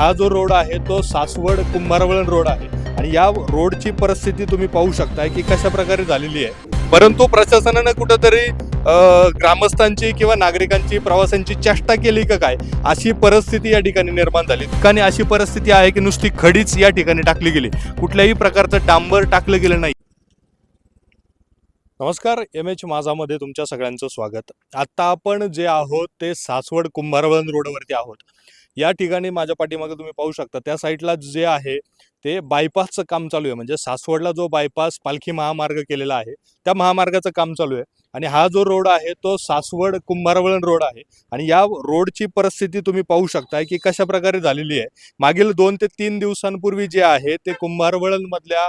हा जो रोड आहे तो सासवड कुंभारवळण रोड आहे. आणि या रोडची परिस्थिती तुम्ही पाहू शकताय की कशा प्रकारे झालेली आहे. परंतु प्रशासनानं कुठंतरी ग्रामस्थांची किंवा नागरिकांची प्रवाशांची चेष्टा केली का काय अशी परिस्थिती या ठिकाणी निर्माण झाली. ठिकाणी अशी परिस्थिती आहे की नुसती खडीच या ठिकाणी टाकली गेली. कुठल्याही प्रकारचं डांबर टाकलं गेलं नाही. नमस्कार एम एच माझामध्ये तुमच्या सगळ्यांचं स्वागत. आत्ता आपण जे आहोत ते सासवड कुंभारवळण रोडवरती आहोत. या ठिकाणी माझ्या पाठीमागे तुम्ही पाहू शकता त्या साईडला जे आहे ते बायपासचं काम चालू आहे. म्हणजे सासवडला जो बायपास पालखी महामार्ग केलेला आहे त्या महामार्गाचं काम चालू आहे. आणि हा जो रोड आहे तो सासवड कुंभारवळण रोड आहे. आणि या रोडची परिस्थिती तुम्ही पाहू शकताय की कशा प्रकारे झालेली आहे. मागील दोन ते तीन दिवसांपूर्वी जे आहे ते कुंभारवळण मधल्या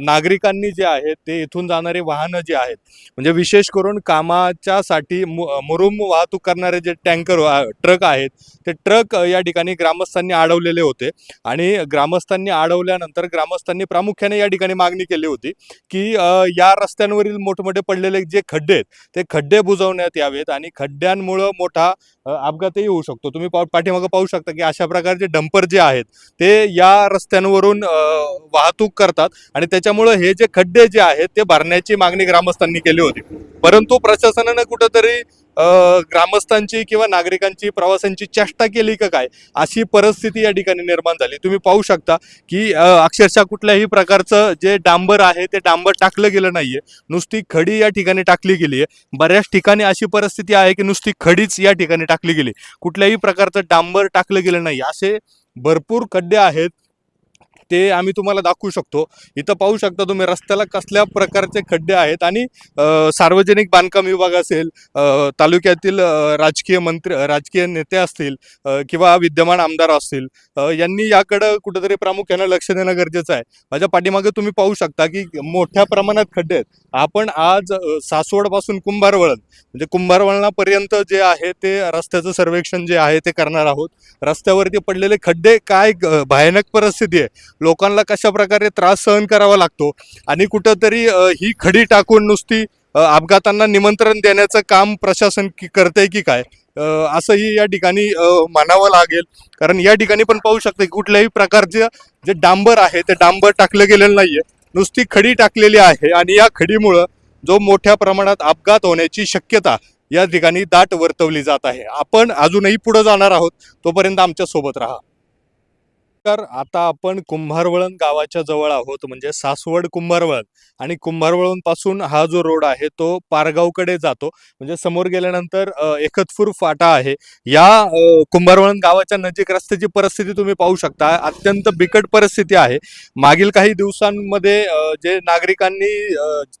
नागरिकांनी जे आहेत ते इथून जाणारे वाहनं जे आहेत म्हणजे विशेष करून कामाच्यासाठी मु- मुरुम वाहतूक करणारे जे टँकर ट्रक आहेत ते ट्रक या ठिकाणी ग्रामस्थांनी अडवलेले होते. आणि ग्रामस्थांनी अडवल्यानंतर ग्रामस्थांनी प्रामुख्याने या ठिकाणी मागणी केली होती की या रस्त्यांवरील मोठमोठे पडलेले जे खड्डे आहेत ते खड्डे बुजवण्यात यावेत आणि खड्ड्यांमुळं मोठा अपघातही होऊ शकतो. तुम्ही पा पाठीमागं पाहू शकता की अशा प्रकारचे डंपर जे आहेत ते या रस्त्यांवरून वाहतूक करतात आणि त्याच्यामुळं हे जे खड्डे जे आहेत ते भरण्याची मागणी ग्रामस्थांनी केली होती. परंतु प्रशासनानं कुठंतरी ग्रामस्थांची किंवा नागरिकांची प्रवाशांची चेष्टा केली का काय? अशी परिस्थिती या ठिकाणी निर्माण झाली. तुम्ही पाहू शकता की अक्षरशः कुठल्याही प्रकारचं जे डांबर आहे ते डांबर टाकलं गेलं नाहीये. नुसती खडी या ठिकाणी टाकली गेली आहे बऱ्याच ठिकाणी अशी परिस्थिती आहे की नुसती खडीच या ठिकाणी टाकली गेली. कुठल्याही प्रकारचं डांबर टाकलं गेलं नाही. असे भरपूर खड्डे आहेत. ते आम्ही तुम्हाला दाखवू शकतो. इथं पाहू शकता तुम्ही रस्त्याला कसल्या प्रकारचे खड्डे आहेत आणि सार्वजनिक बांधकाम विभाग असेल तालुक्यातील राजकीय मंत्री राजकीय नेते असतील किंवा विद्यमान आमदार असतील यांनी याकडं कुठंतरी प्रामुख्यानं लक्ष देणं गरजेचं आहे. माझ्या पाठीमागे तुम्ही पाहू शकता की मोठ्या प्रमाणात खड्डे आहेत. आपण आज सासवडपासून कुंभारवळण म्हणजे कुंभारवळणापर्यंत जे आहे ते रस्त्याचं सर्वेक्षण जे आहे ते करणार आहोत. रस्त्यावरती पडलेले खड्डे काय भयानक परिस्थिती आहे. लोकांना कशा प्रकारे त्रास सहन करावा लागतो आणि कुठंतरी ही खडी टाकून नुसती अपघातांना निमंत्रण देण्याचं काम प्रशासन की करतंय की काय? असंही या ठिकाणी मानावं म्हणावं लागेल. कारण या ठिकाणी पण पाहू शकता की कुठल्याही प्रकारचे जे डांबर आहे ते डांबर टाकलं गेलेलं नाहीये. नुसती खडी टाकलेली आहे आणि या खडीमुळं जो मोठ्या प्रमाणात अपघात होण्याची शक्यता या ठिकाणी दाट वर्तवली जात आहे. आपण अजूनही पुढे जाणार आहोत. तोपर्यंत आमच्यासोबत राहा. नमस्कार आता आपण कुंभारवळण गावाच्या जवळ आहोत म्हणजे सासवड कुंभारवळण आणि कुंभारवळणपासून हा जो रोड आहे तो पारगावकडे जातो. म्हणजे समोर गेल्यानंतर एकतपूर फाटा आहे. या कुंभारवळण गावाच्या नजीक रस्त्याची परिस्थिती तुम्ही पाहू शकता. अत्यंत बिकट परिस्थिती आहे. मागील काही दिवसांमध्ये जे नागरिकांनी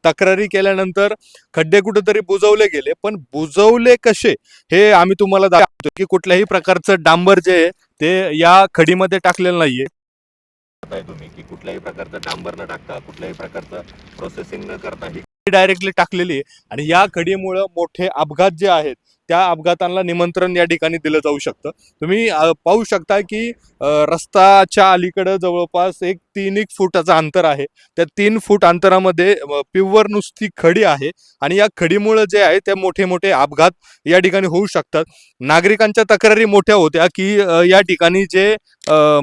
तक्रारी केल्यानंतर खड्डे कुठेतरी बुजवले गेले. पण बुजवले कसे? हे आम्ही तुम्हाला दाखवतो की कुठल्याही प्रकारचं डांबर जे आहे ते या खडीमध्ये टाकलेलं नाहीये. तुम्ही की कुठल्याही प्रकारचं डांबर न टाकता कुठल्याही प्रकारचं प्रोसेसिंग न करता ही डायरेक्टली टाकलेली आहे. आणि या खडीमुळं मोठे अपघात जे आहेत त्या अपघातांना निमंत्रण या ठिकाणी दिलं जाऊ शकतं. तुम्ही पाहू शकता की रस्ताच्या अलीकडं जवळपास एक तीन एक फुटाचं अंतर आहे. त्या तीन फूट अंतरामध्ये पिव्वर नुसती खडी आहे आणि या खडीमुळं जे आहे ते मोठे मोठे अपघात या ठिकाणी होऊ शकतात. नागरिकांच्या तक्रारी मोठ्या होत्या की या ठिकाणी जे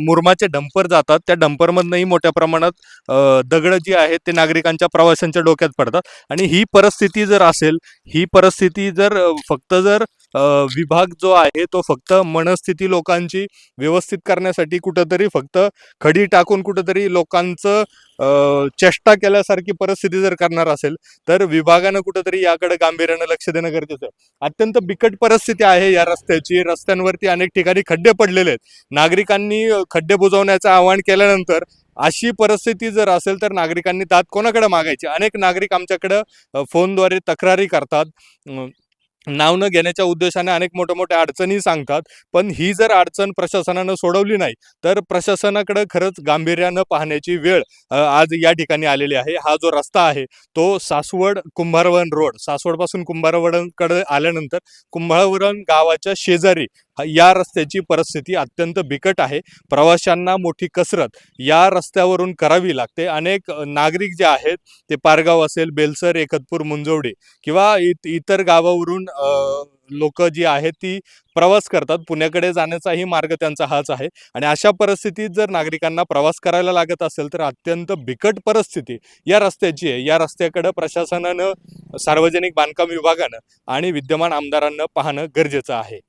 मुरमाचे डंपर जातात. त्या डंपरमधनंही मोठ्या प्रमाणात दगड जी आहेत ते नागरिकांच्या प्रवाशांच्या डोक्यात पडतात. आणि ही परिस्थिती जर असेल ही परिस्थिती जर फक्त जर विभाग जो आहे तो फक्त मनस्थिती लोकांची व्यवस्थित करण्यासाठी कुठंतरी फक्त खडी टाकून कुठंतरी लोकांचं चेष्टा केल्यासारखी परिस्थिती जर करणार असेल तर विभागानं कुठंतरी याकडे गांभीर्यानं लक्ष देणं गरजेचं आहे. अत्यंत बिकट परिस्थिती आहे या रस्त्याची. रस्त्यांवरती अनेक ठिकाणी खड्डे पडलेले आहेत. नागरिकांनी अ, खड्डे बुजवण्याचं आवाहन केल्यानंतर अशी परिस्थिती जर असेल तर नागरिकांनी दाद कोणाकडे मागायची? अनेक नागरिक आमच्याकडं फोनद्वारे तक्रारी करतात. नाव न घेण्याच्या उद्देशाने अनेक मोठ्या मोठ्या अडचणी सांगतात पण ही जर अडचण प्रशासनानं सोडवली नाही तर प्रशासनाकडे खरंच गांभीर्यानं पाहण्याची वेळ आज या ठिकाणी आलेली आहे. हा जो रस्ता आहे तो सासवड कुंभारवण रोड सासवडपासून कुंभारवडकडे आल्यानंतर कुंभारवरण गावाच्या शेजारी या रस्त्याची परिस्थिती अत्यंत बिकट आहे. प्रवाशांना मोठी कसरत या रस्त्यावरून करावी लागते. अनेक नागरिक जे आहेत ते पारगाव असेल बेलसर एकतपूर मुंजवडे किंवा इत- इतर गावावरून लोक जी आहेत ती प्रवास करतात. पुण्याकडे जाण्याचाही मार्ग त्यांचा हाच आहे. आणि अशा परिस्थितीत जर नागरिकांना प्रवास करायला लागत असेल तर अत्यंत बिकट परिस्थिती या रस्त्याची आहे. या रस्त्याकडं प्रशासनानं सार्वजनिक बांधकाम विभागानं आणि विद्यमान आमदारांना पाहणं गरजेचं आहे.